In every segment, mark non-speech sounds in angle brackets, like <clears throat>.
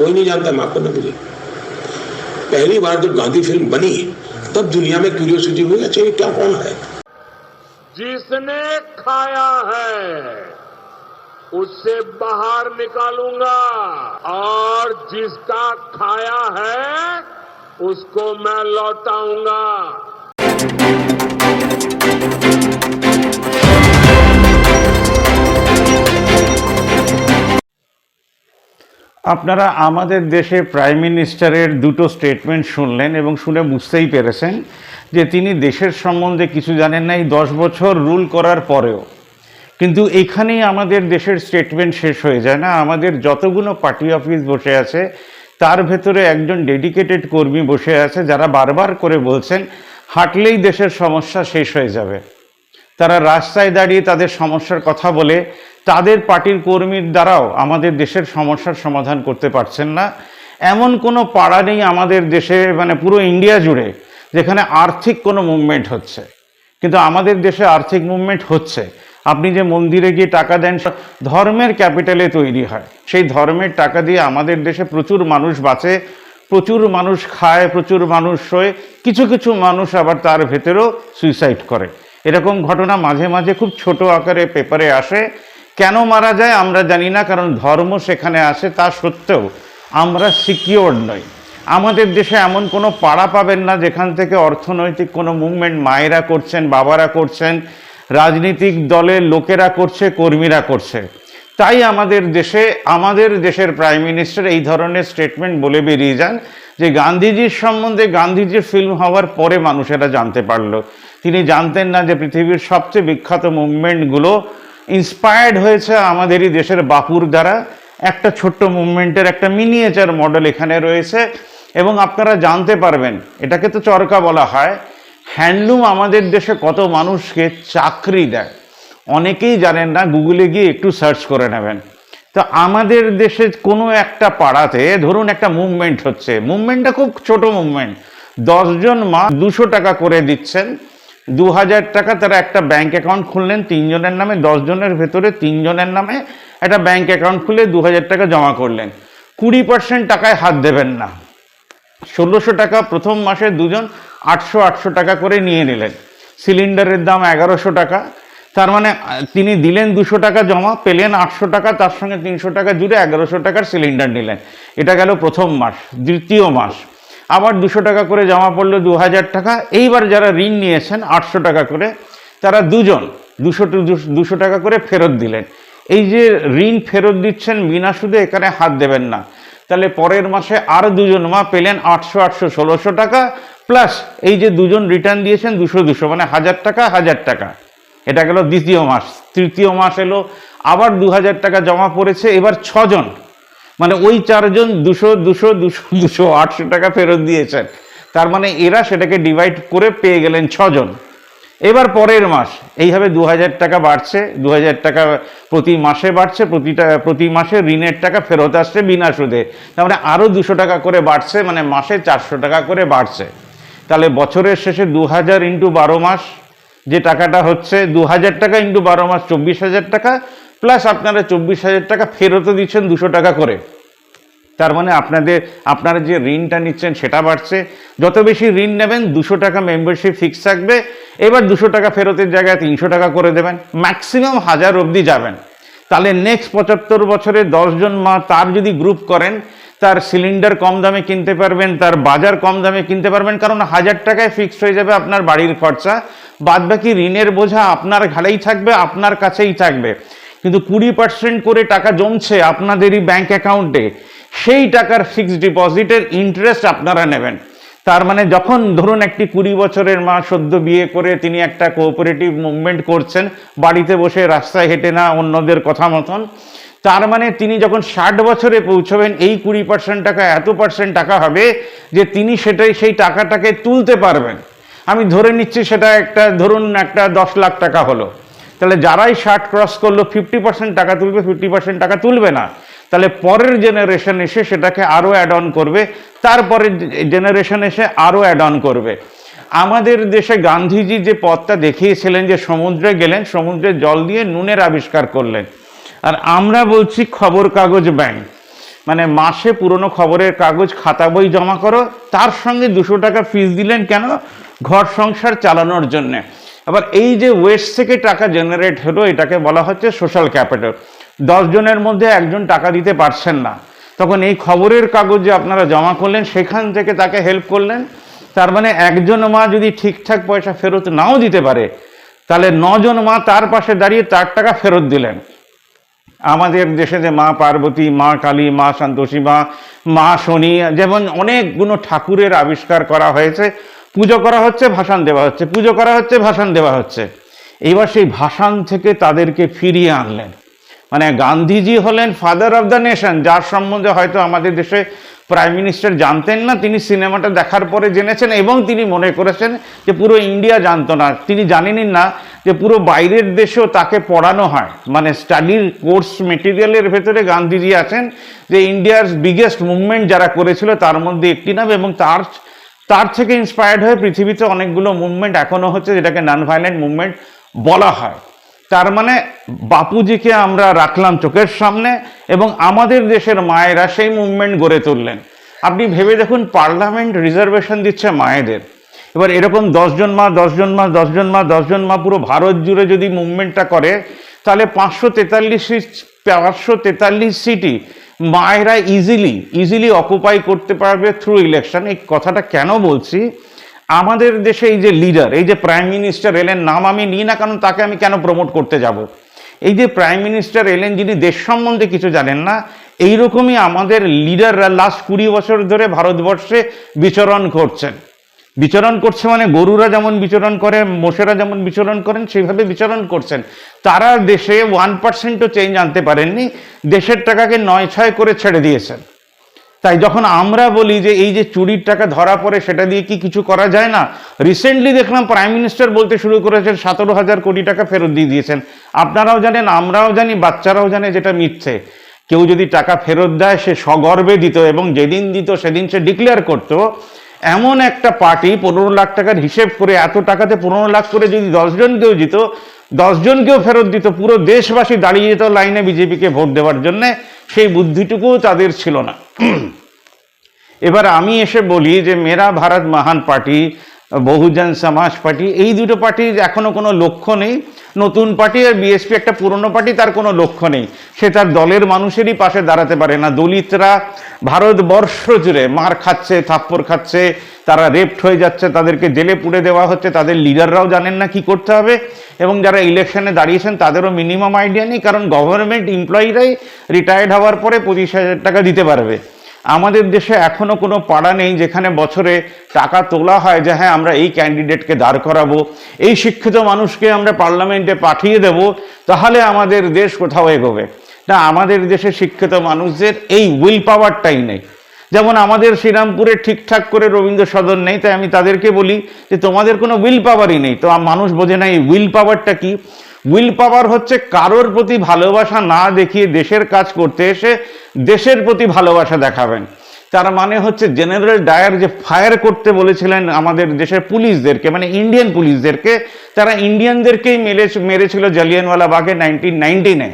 कोई नहीं जानता माफ़ करना मुझे। पहली बार जब गांधी फ़िल्म बनी, तब दुनिया में क्यूरियोसिटी हुई अच्छा ये क्या कौन है? जिसने खाया है, उससे बाहर निकालूँगा। और जिसका खाया है, उसको मैं लौटाऊँगा। আপনারা আমাদের দেশে প্রাইম মিনিস্টারের দুটো স্টেটমেন্ট শুনলেন এবং শুনে বুঝতেই পেরেছেন যে তিনি দেশের সম্বন্ধে কিছু জানেন না, এই দশ বছর রুল করার পরেও। কিন্তু এখানেই আমাদের দেশের স্টেটমেন্ট শেষ হয়ে যায় না। আমাদের যতগুলো পার্টি অফিস বসে আছে, তার ভেতরে একজন ডেডিকেটেড কর্মী বসে আছে, যারা বারবার করে বলছেন, হাঁটলেই দেশের সমস্যা শেষ হয়ে যাবে। তারা রাস্তায় দাঁড়িয়ে তাদের সমস্যার কথা বলে তাদের পার্টির কর্মীর দ্বারাও আমাদের দেশের সমস্যার সমাধান করতে পারছেন না। এমন কোনো পাড়া নেই আমাদের দেশে মানে পুরো ইন্ডিয়া জুড়ে, যেখানে আর্থিক কোনো মুভমেন্ট হচ্ছে। কিন্তু আমাদের দেশে আর্থিক মুভমেন্ট হচ্ছে। আপনি যে মন্দিরে গিয়ে টাকা দেন ধর্মের ক্যাপিটালে তৈরি হয়। সেই ধর্মের টাকা দিয়ে আমাদের দেশে প্রচুর মানুষ বাঁচে, প্রচুর মানুষ খায়, প্রচুর মানুষ শোয়, কিছু কিছু মানুষ আবার তার ভেতরেও সুইসাইড করে। এরকম ঘটনা মাঝে মাঝে খুব ছোট আকারে পেপারে আসে। কেন মারা যায় আমরা জানি না, কারণ ধর্ম সেখানে আসে তা সত্ত্বেও আমরা সিকিওর নই। আমাদের দেশে এমন কোনো পাড়া পাবেন না যেখান থেকে অর্থনৈতিক কোনো মুভমেন্ট মায়েরা করছেন, বাবারা করছেন, রাজনৈতিক দলের লোকেরা করছে, কর্মীরা করছে। তাই আমাদের দেশে, আমাদের দেশের প্রাইম মিনিস্টার এই ধরনের স্টেটমেন্ট বলে বেরিয়ে যান যে গান্ধীজির সম্বন্ধে গান্ধীজির ফিল্ম হওয়ার পরে মানুষেরা জানতে পারল। তিনি জানতেন না যে পৃথিবীর সবচেয়ে বিখ্যাত মুভমেন্টগুলো ইন্সপায়ার্ড হয়েছে আমাদেরই দেশের বাপুর দ্বারা। একটা ছোট্ট মুভমেন্টের একটা মিনিয়েচার মডেল এখানে রয়েছে। এবং আপনারা জানতে পারবেন, এটাকে তো চরকা বলা হয়, হ্যান্ডলুম আমাদের দেশে কত মানুষকে চাকরি দেয়। অনেকেই জানেন না, গুগলে গিয়ে একটু সার্চ করে নেবেন। তো আমাদের দেশে কোনো একটা পাড়াতে, ধরুন একটা মুভমেন্ট হচ্ছে। মুভমেন্টটা খুব ছোট মুভমেন্ট দশজন মা দুশো টাকা করে দিচ্ছেন। দু হাজার টাকা তারা একটা ব্যাংক অ্যাকাউন্ট খুললেন, তিনজনের নামে, দশজনের ভেতরে তিনজনের নামে একটা ব্যাংক অ্যাকাউন্ট খুলে দু হাজার টাকা জমা করলেন। কুড়ি পার্সেন্ট টাকায় হাত দেবেন না। ষোলোশো টাকা প্রথম মাসে দুজন আটশো আটশো টাকা করে নিয়ে নিলেন। সিলিন্ডারের দাম এগারোশো টাকা। তার মানে তিনি দিলেন দুশো টাকা জমা, পেলেন আটশো টাকা, তার সঙ্গে তিনশো টাকা জুড়ে এগারোশো টাকার সিলিন্ডার নিলেন। এটা গেল প্রথম মাস, দ্বিতীয় মাস। আবার দুশো টাকা করে জমা পড়ল দু হাজার টাকা। এইবার যারা ঋণ নিয়েছেন, আটশো টাকা করে, তারা দুজন দুশো দুশো টাকা করে ফেরত দিলেন। এই যে ঋণ ফেরত দিচ্ছেন বিনা সুদে এখানে হাত দেবেন না। তাহলে পরের মাসে আর দুজন মা পেলেন আটশো আটশো, ষোলোশো টাকা, প্লাস এই যে দুজন রিটার্ন দিয়েছেন দুশো দুশো মানে হাজার টাকা হাজার টাকা। এটা গেল দ্বিতীয় মাস, তৃতীয় মাস এলো, আবার দু হাজার টাকা জমা পড়েছে, এবার ছজন মানে ওই চারজন দুশো দুশো দুশো দুশো, আটশো টাকা ফেরত দিয়েছেন। তার মানে এরা সেটাকে ডিভাইড করে পেয়ে গেলেন ছজন। এবার পরের মাস, এইভাবে দু হাজার টাকা বাড়ছে দু হাজার টাকা প্রতি মাসে বাড়ছে, প্রতিটা, প্রতি মাসে ঋণের টাকা ফেরত আসছে বিনা সুদে। তার মানে আরও দুশো টাকা করে বাড়ছে মানে মাসে চারশো টাকা করে বাড়ছে। তাহলে বছরের শেষে দু হাজার ইন্টু বারো মাস, যে টাকাটা হচ্ছে দু হাজার টাকা ইন্টু বারো মাস, চব্বিশ হাজার টাকা প্লাস আপনারা চব্বিশ হাজার টাকা ফেরতও দিচ্ছেন দুশো টাকা করে। তার মানে আপনাদের, আপনারা যে ঋণটা নিচ্ছেন সেটা বাড়ছে। যত বেশি ঋণ নেবেন, দুশো টাকা মেম্বারশিপ ফিক্স থাকবে। এবার দুশো টাকা ফেরতের জায়গায় তিনশো টাকা করে দেবেন। ম্যাক্সিমাম হাজার অবধি যাবেন। তাহলে নেক্সট পঁচাত্তর বছরে দশজন মা তার যদি গ্রুপ করেন, তার সিলিন্ডার কম দামে কিনতে পারবেন, তার বাজার কম দামে কিনতে পারবেন, কারণ হাজার টাকায় ফিক্সড হয়ে যাবে আপনার বাড়ির খরচা। বাদ বাকি ঋণের বোঝা আপনার ঘাড়েই থাকবে, আপনার কাছেই থাকবে। কিন্তু কুড়ি পার্সেন্ট করে টাকা জমছে আপনাদেরই ব্যাংক অ্যাকাউন্টে সেই টাকার ফিক্সড ডিপোজিটের ইন্টারেস্ট আপনারা নেবেন। তার মানে যখন ধরুন একটি কুড়ি বছরের মা সদ্য বিয়ে করে তিনি একটা কোঅপারেটিভ মুভমেন্ট করছেন, বাড়িতে বসে রাস্তায় হেঁটে না অন্যদের কথা মতন, তার মানে তিনি যখন ষাট বছরে পৌঁছবেন, এই কুড়ি পার্সেন্ট টাকা এত পার্সেন্ট টাকা হবে যে তিনি সেটাই, সেই টাকাটাকে তুলতে পারবেন। আমি ধরে নিচ্ছি সেটা একটা, ধরুন একটা দশ লাখ টাকা হলো। তাহলে যারাই ষাট ক্রস করল ফিফটি পার্সেন্ট টাকা তুলবে ফিফটি পার্সেন্ট টাকা তুলবে না। তাহলে পরের জেনারেশন এসে সেটাকে আরও অ্যাড অন করবে তারপরের জেনারেশন এসে আরও অ্যাড অন করবে। আমাদের দেশে গান্ধীজি যে পথটা দেখিয়েছিলেন যে সমুদ্রে গেলেন সমুদ্রে জল দিয়ে নুনের আবিষ্কার করলেন। আর আমরা বলছি খবর কাগজ ব্যাংক। মানে মাসে পুরনো খবরের কাগজ, খাতা বই জমা করো, তার সঙ্গে দুশো টাকা ফিস দিলেন কেন? ঘর সংসার চালানোর জন্য। আবার এই যে ওয়েস্ট থেকে টাকা জেনারেট হলো, এটাকে বলা হচ্ছে সোশ্যাল ক্যাপিটাল দশ জনের মধ্যে একজন টাকা দিতে পারছেন না। তখন এই খবরের কাগজ আপনারা জমা করলেন, সেখান থেকে তাকে হেল্প করলেন। তার মানে একজন মা যদি ঠিকঠাক পয়সা ফেরত নাও দিতে পারে, তাহলে নজন মা তার পাশে দাঁড়িয়ে তার টাকা ফেরত দিলেন। আমাদের দেশে যে মা পার্বতী, মা কালী, মা সন্তোষী, মা মা শনি, যেমন অনেকগুলো ঠাকুরের আবিষ্কার করা হয়েছে। পুজো করা হচ্ছে, ভাসান দেওয়া হচ্ছে, পুজো করা হচ্ছে, ভাসান দেওয়া হচ্ছে। এইবার সেই ভাসান থেকে তাদেরকে ফিরিয়ে আনলেন। মানে গান্ধীজি হলেন ফাদার অফ দ্য নেশন যার সম্বন্ধে হয়তো আমাদের দেশে প্রাইম মিনিস্টার জানতেন না, তিনি সিনেমাটা দেখার পরে জেনেছেন এবং তিনি মনে করেছেন যে পুরো ইন্ডিয়া জানতো না। তিনি জানেনই না যে পুরো বাইরের দেশেও তাকে পড়ানো হয়। মানে স্টাডির কোর্স মেটেরিয়ালের ভেতরে গান্ধীজি আছেন যে ইন্ডিয়ার বিগেস্ট মুভমেন্ট যারা করেছিল, তার মধ্যে একটি নাম এবং তার তার থেকে ইন্সপায়ার্ড হয়ে পৃথিবীতে অনেকগুলো মুভমেন্ট এখনও হচ্ছে যেটাকে নন ভায়োলেন্ট মুভমেন্ট বলা হয়। তার মানে বাপুজিকে আমরা রাখলাম চোখের সামনে এবং আমাদের দেশের মায়েরা সেই মুভমেন্ট গড়ে তুললেন। আপনি ভেবে দেখুন পার্লামেন্ট রিজার্ভেশন দিচ্ছে মায়েদের। এবার এরকম দশজন মা দশজন মা দশজন মা দশজন মা পুরো ভারত জুড়ে যদি মুভমেন্টটা করে, তাহলে পাঁচশো তেতাল্লিশ পাঁচশো তেতাল্লিশ সিটি মায়েরা ইজিলি ইজিলি অকুপাই করতে পারবে থ্রু ইলেকশন এই কথাটা কেন বলছি? আমাদের দেশে এই যে লিডার এই যে প্রাইম মিনিস্টার এলেন, নাম আমি নিই না কারণ তাকে আমি কেন প্রমোট করতে যাব? এই যে প্রাইম মিনিস্টার এলেন, যিনি দেশ সম্বন্ধে কিছু জানেন না, এইরকমই আমাদের লিডাররা লাস্ট কুড়ি বছর ধরে ভারতবর্ষে বিচরণ করছেন। বিচরণ করছে মানে গরুরা যেমন বিচরণ করে, মোষেরা যেমন বিচরণ করেন, সেইভাবে বিচরণ করছেন। তারা দেশে ওয়ান পার্সেন্টও চেঞ্জ আনতে পারেননি, দেশের টাকাকে নয় ছয় করে ছেড়ে দিয়েছেন। তাই যখন আমরা বলি যে এই যে চুরির টাকা ধরা পড়ে, সেটা দিয়ে কি কিছু করা যায় না? রিসেন্টলি দেখলাম প্রাইম মিনিস্টার বলতে শুরু করেছেন, সতেরো হাজার কোটি টাকা ফেরত দিয়ে দিয়েছেন। আপনারাও জানেন, আমরাও জানি, বাচ্চারাও জানে যেটা মিথ্যে। কেউ যদি টাকা ফেরত দেয়, সে সগর্বে দিত এবং যেদিন দিত, সেদিন সে ডিক্লেয়ার করতো। এমন একটা পার্টি পনেরো লাখ টাকার হিসেব করে, এত টাকাতে পনেরো লাখ করে যদি দশজনকেও দিত দশজনকেও ফেরত দিত, পুরো দেশবাসী দাঁড়িয়ে যেত লাইনে বিজেপিকে ভোট দেওয়ার জন্যে, সেই বুদ্ধিটুকুও তাদের ছিল না। <clears throat> এবার আমি এসে বলি যে, মেরা ভারত মহান পার্টি বহুজন সমাজ পার্টি, এই দুটো পার্টির এখনও কোনো লক্ষ্য নেই। নতুন পার্টি আর বিএসপি একটা পুরনো পার্টি, তার কোনো লক্ষ্য নেই। সে তার দলের মানুষেরই পাশে দাঁড়াতে পারে না। দলিতরা ভারতবর্ষ জুড়ে মার খাচ্ছে, থাপ্পড় খাচ্ছে, তারা রেপ্ট হয়ে যাচ্ছে, তাদেরকে জেলে পুড়ে দেওয়া হচ্ছে, তাদের লিডাররাও জানেন না কি করতে হবে। এবং যারা ইলেকশনে দাঁড়িয়েছেন, তাদেরও মিনিমাম আইডিয়া নেই, কারণ গভর্নমেন্ট এমপ্লয়িরাই রিটায়ার্ড হওয়ার পরে পঁচিশ হাজার টাকা দিতে পারবে। আমাদের দেশে এখনও কোনো পাড়া নেই যেখানে বছরে টাকা তোলা হয় যে হ্যাঁ আমরা এই ক্যান্ডিডেটকে দাঁড় করাবো, এই শিক্ষিত মানুষকে আমরা পার্লামেন্টে পাঠিয়ে দেব, তাহলে আমাদের দেশ কোথাও এগোবে। না, আমাদের দেশে শিক্ষিত মানুষদের এই উইল পাওয়ারটাই নেই। যেমন আমাদের শ্রীরামপুরে ঠিকঠাক করে রবীন্দ্র সদন নেই, তাই আমি তাদেরকে বলি যে তোমাদের কোনো উইল পাওয়ারই নেই। তো মানুষ বোঝে না এই উইল পাওয়ারটা কি? উইল পাওয়ার হচ্ছে কারোর প্রতি ভালোবাসা না দেখিয়ে দেশের কাজ করতে এসে দেশের প্রতি ভালোবাসা দেখাবেন। তার মানে হচ্ছে জেনারেল ডায়ার যে ফায়ার করতে বলেছিলেন আমাদের দেশের পুলিশদেরকে মানে ইন্ডিয়ান পুলিশদেরকে, তারা ইন্ডিয়ানদেরকেই মেরে মেরেছিল জালিয়ানওয়ালা বাগে নাইনটিন নাইনটিনে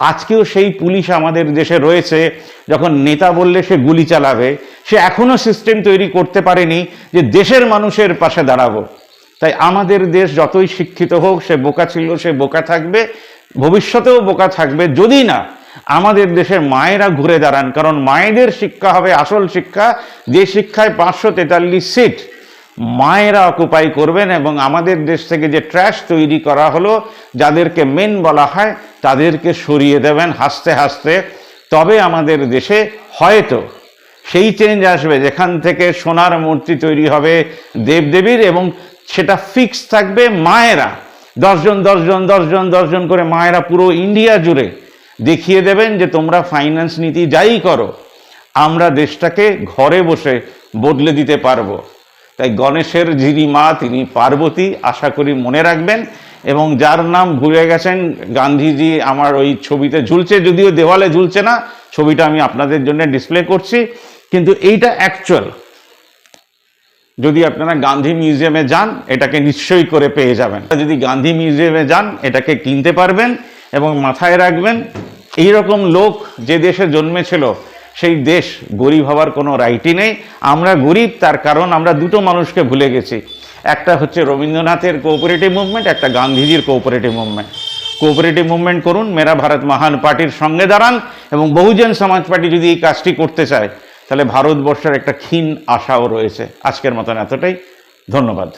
আজকেও সেই পুলিশ আমাদের দেশে রয়েছে, যখন নেতা বললে সে গুলি চালাবে, সে এখনও সিস্টেম তৈরি করতে পারেনি যে দেশের মানুষের পাশে দাঁড়াবো। তাই আমাদের দেশ যতই শিক্ষিত হোক, সে বোকা ছিল, সে বোকা থাকবে, ভবিষ্যতেও বোকা থাকবে, যদি না আমাদের দেশের মায়েরা ঘুরে দাঁড়ান, কারণ মায়েদের শিক্ষা হবে আসল শিক্ষা, যে শিক্ষায় পাঁচশো তেতাল্লিশ সিট মায়েরা অকুপাই করবেন এবং আমাদের দেশ থেকে যে ট্র্যাশ তৈরি করা হলো, যাদেরকে মেন বলা হয়, তাদেরকে সরিয়ে দেবেন হাসতে হাসতে। তবে আমাদের দেশে হয়তো সেই চেঞ্জ আসবে, যেখান থেকে সোনার মূর্তি তৈরি হবে দেবদেবীর এবং সেটা ফিক্স থাকবে মায়েরা। দশজন দশজন দশজন দশজন করে মায়েরা পুরো ইন্ডিয়া জুড়ে দেখিয়ে দেবেন যে তোমরা ফাইন্যান্স নীতি যাই করো, আমরা দেশটাকে ঘরে বসে বদলে দিতে পারব। তাই গণেশের যিনি মা তিনি পার্বতী, আশা করি মনে রাখবেন। এবং যার নাম ভুলে গেছেন, গান্ধীজি আমার ওই ছবিতে ঝুলছে, যদিও দেওয়ালে ঝুলছে না, ছবিটা আমি আপনাদের জন্য ডিসপ্লে করছি। কিন্তু এইটা অ্যাকচুয়াল যদি আপনারা গান্ধী মিউজিয়ামে যান, এটাকে নিশ্চয়ই করে পেয়ে যাবেন। যদি গান্ধী মিউজিয়ামে যান, এটাকে কিনতে পারবেন এবং মাথায় রাখবেন। এই রকম লোক যে দেশে জন্মেছিল সেই দেশ গরিব হওয়ার কোনো রাইটই নেই। আমরা গরিব, তার কারণ আমরা দুটো মানুষকে ভুলে গেছি। একটা হচ্ছে রবীন্দ্রনাথের কোঅপারেটিভ মুভমেন্ট একটা গান্ধীজির কোঅপারেটিভ মুভমেন্ট কোঅপারেটিভ মুভমেন্ট করুন, মেরা ভারত মহান পার্টির সঙ্গে দাঁড়ান এবং বহুজন সমাজ পার্টি যদি এই কাজটি করতে চায়, তাহলে ভারতবর্ষের একটা ক্ষীণ আশাও রয়েছে। আজকের মতন এতটাই। ধন্যবাদ।